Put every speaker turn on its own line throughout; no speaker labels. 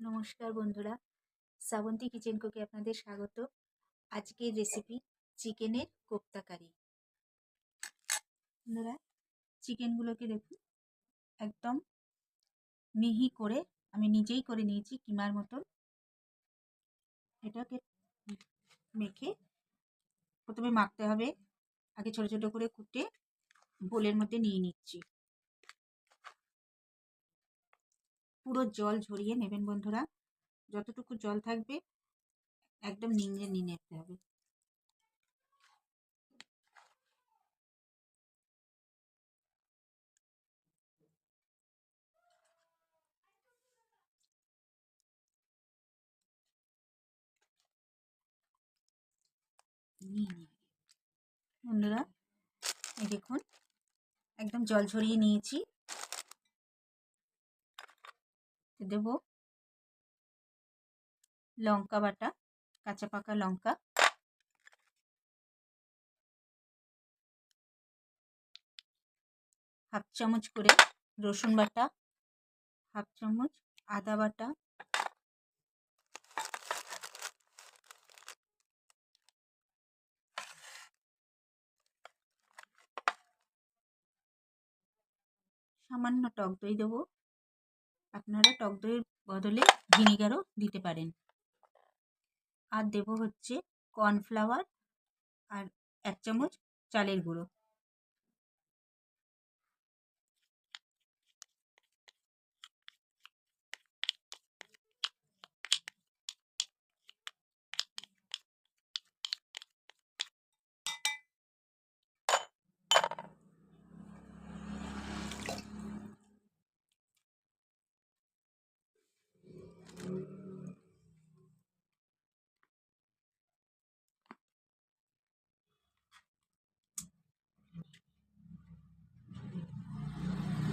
নমস্কার বন্ধুরা। শ্রাবন্তী কিচেন কুকে আপনাদের স্বাগত। আজকের রেসিপি চিকেনের কোপ্তা কারি। বন্ধুরা চিকেনগুলোকে দেখুন। একদম মিহি করে আমি নিজেই করে নিয়েছি কিমার মতন। এটাকে মেখে প্রথমে মাখতে হবে। আগে ছোট ছোট করে কুটে বোলের মধ্যে নিয়ে নিচ্ছি। পুরো জল ঝরিয়ে নেবেন বন্ধুরা। যতটুকু জল থাকবে, একদম নিংড়ে নিয়ে নিতে হবে। বন্ধুরা দেখুন, একদম জল ঝরিয়ে নিয়েছি। দেব লঙ্কা বাটা, কাঁচা পাকা লঙ্কা। হাফ চামচ করে রসুন বাটা, হাফ চামচ আদা বাটা। সামান্য টক দই দেবো। আপনারা টক দইয়ের বদলে ভিনিগারও দিতে পারেন। আর দেব হচ্ছে কর্নফ্লাওয়ার আর এক চামচ চালের গুঁড়ো।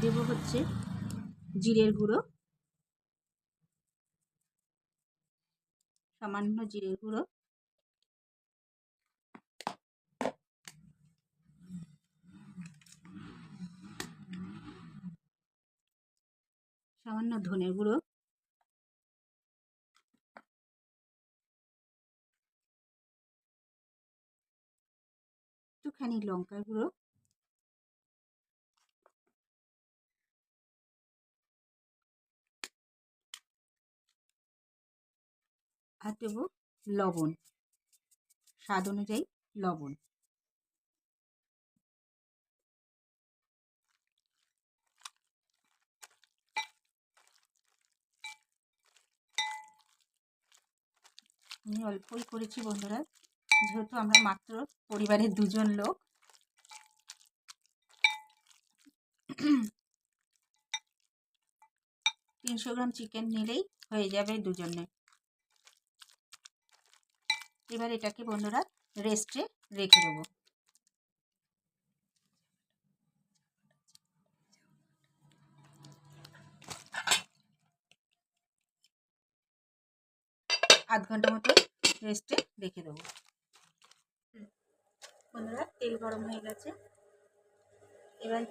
দেব হচ্ছে জিরের গুঁড়ো। সামান্য জিরের গুঁড়ো। সামান্য ধনের গুঁড়ো। একটুখানি লঙ্কার গুঁড়ো। আর দেবো লবণ। স্বাদ অনুযায়ী লবণ। আমি অল্পই করেছি বন্ধুরা। যেহেতু আমরা মাত্র পরিবারের দুজন লোক। তিনশো গ্রাম চিকেন নিলেই হয়ে যাবে দুজনে। এবার এটাকে বন্ধুরা রেস্টে রেখে দেবো। আধ ঘণ্টা মতো রেস্টে রেখে দেবো। বন্ধুরা, তেল গরম হয়ে গেছে। এবার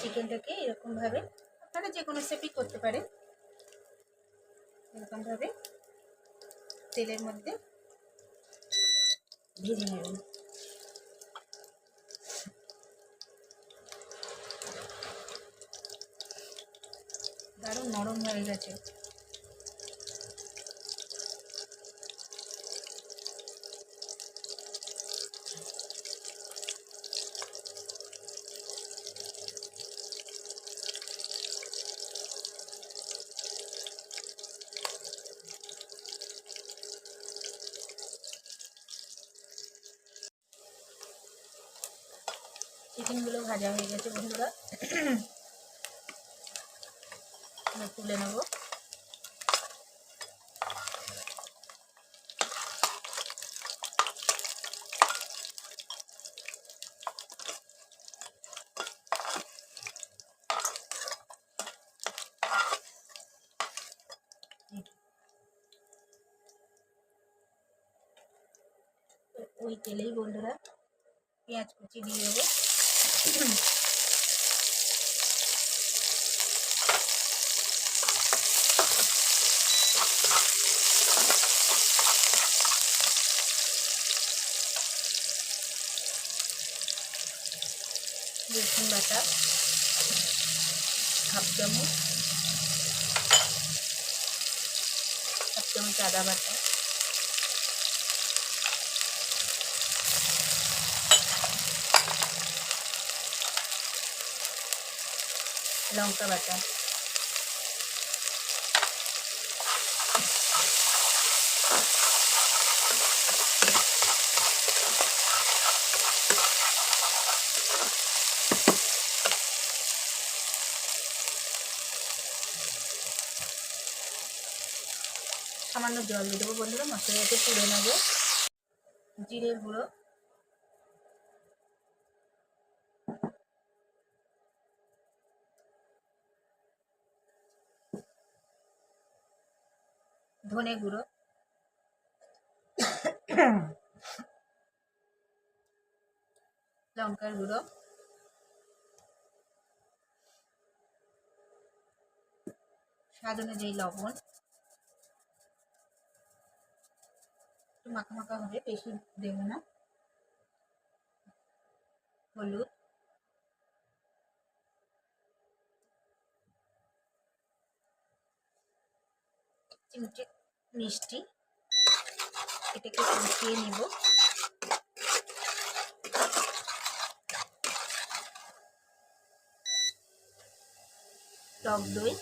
চিকেনটাকে এরকমভাবে আপনারা যে কোনো শেপই করতে পারেন। এরকমভাবে তেলের মধ্যে নেবেন দারুণ নরম হয়ে গেছে চিকেনগুলো ভাজা হয়ে গেছে বন্ধুরা। তুলে নেব। ওই তেলেই বন্ধুরা পেঁয়াজ কুচি দিয়ে দেবো। রসুন বাটা হাফ চামচ হাফ চামচ আদা বাটা। লঙ্কা বাটা। সামান্য জল দিয়ে দেবো বন্ধুরা মশলাটাকে পুড়ে নেব। জিরের গুঁড়ো। ধনে গুঁড়ো। লঙ্কার গুঁড়ো। স্বাদ অনুযায়ী লবণ। একটু মাখা মাখা হবে বেশি দেবো না। হলুদ। চিমটে মিষ্টি। এটাকে কষিয়ে নিব। টক দই।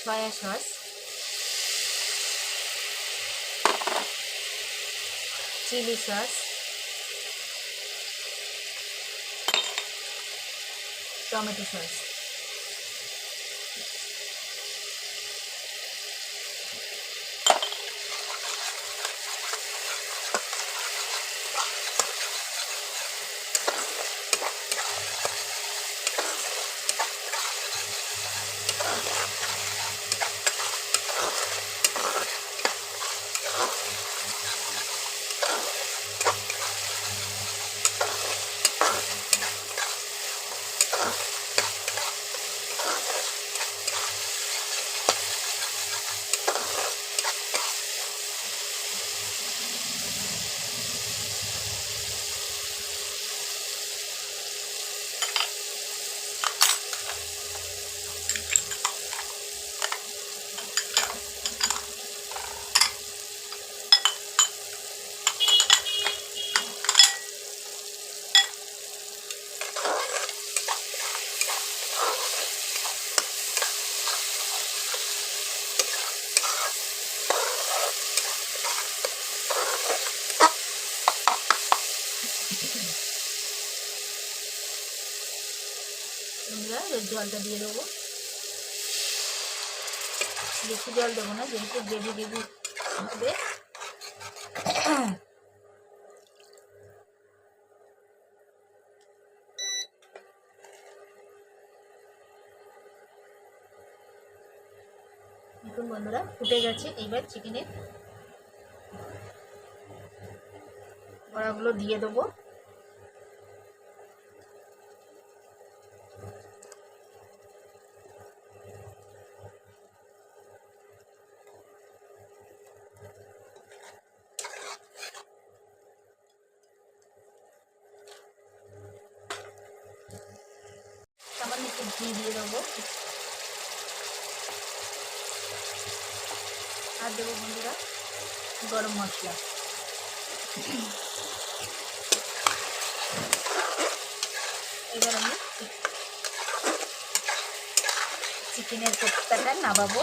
Soya sauce. Chilli sauce. Tomato sauce বন্ধুরা এর জলটা দিয়ে দেবো। বেশি জল দেবো না, যেহেতু গ্রেভি গ্রেভি হবে। দেখুন বন্ধুরা, ফুটে গেছে। এইবার চিকেনের বড়াগুলো দিয়ে দেবো। সামান্য একটু ঘি দিয়ে দেবো। আর দেবো বন্ধুরা গরম মশলা। এবার আমি চিকেনের কোপ্তাটা নামাবো।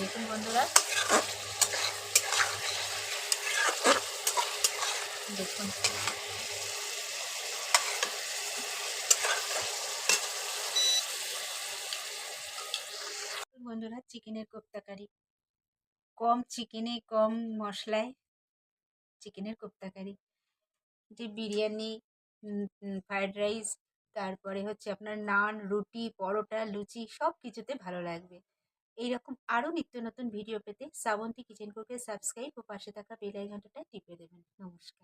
দেখুন বন্ধুরা। দেখুন বন্ধুরা চিকেনের কোপ্তা কারি কম চিকেনে কম মশলায় চিকেনের কোপ্তা কারি যে বিরিয়ানি ফ্রায়েড রাইস তারপরে হচ্ছে আপনার নান, রুটি, পরোটা, লুচি সব কিছুতে ভালো লাগবে। এইরকম আরও নিত্য নতুন ভিডিও পেতে শ্রাবন্তী কিচেন কুকে সাবস্ক্রাইব ও পাশে থাকা বেল আইকনটা টিপে দেবেন। নমস্কার।